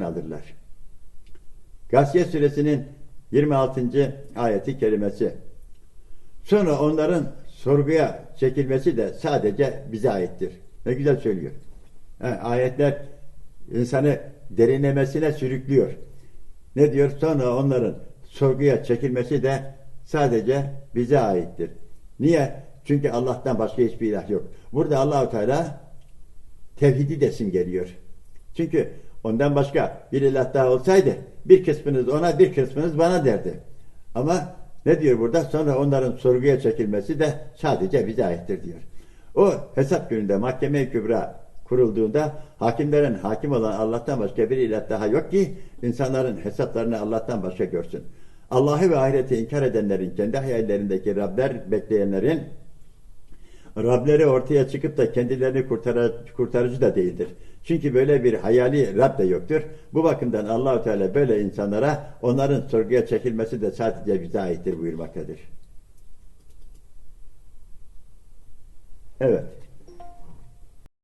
alırlar. Gasiye suresinin 26. ayeti kerimesi. Sonra onların sorguya çekilmesi de sadece bize aittir. Ne güzel söylüyor. Ha, ayetler insanı derinlemesine sürüklüyor. Ne diyor? Sonra onların sorguya çekilmesi de sadece bize aittir. Niye? Çünkü Allah'tan başka hiçbir ilah yok. Burada Allahu Teala tevhidi desin geliyor. Çünkü ondan başka bir ilah daha olsaydı bir kısmınız ona bir kısmınız bana derdi. Ama ne diyor burada? Sonra onların sorguya çekilmesi de sadece bize aittir diyor. O hesap gününde mahkeme-i kübra kurulduğunda hakimlerin hakim olan Allah'tan başka bir ilah daha yok ki insanların hesaplarını Allah'tan başka görsün. Allah'ı ve ahireti inkar edenlerin, kendi hayallerindeki Rabler bekleyenlerin Rableri ortaya çıkıp da kendilerini kurtar kurtarıcı da değildir. Çünkü böyle bir hayali Rab de yoktur. Bu bakımdan Allahu Teala böyle insanlara onların sorguya çekilmesi de sadece bize aittir buyurmaktadır. Evet.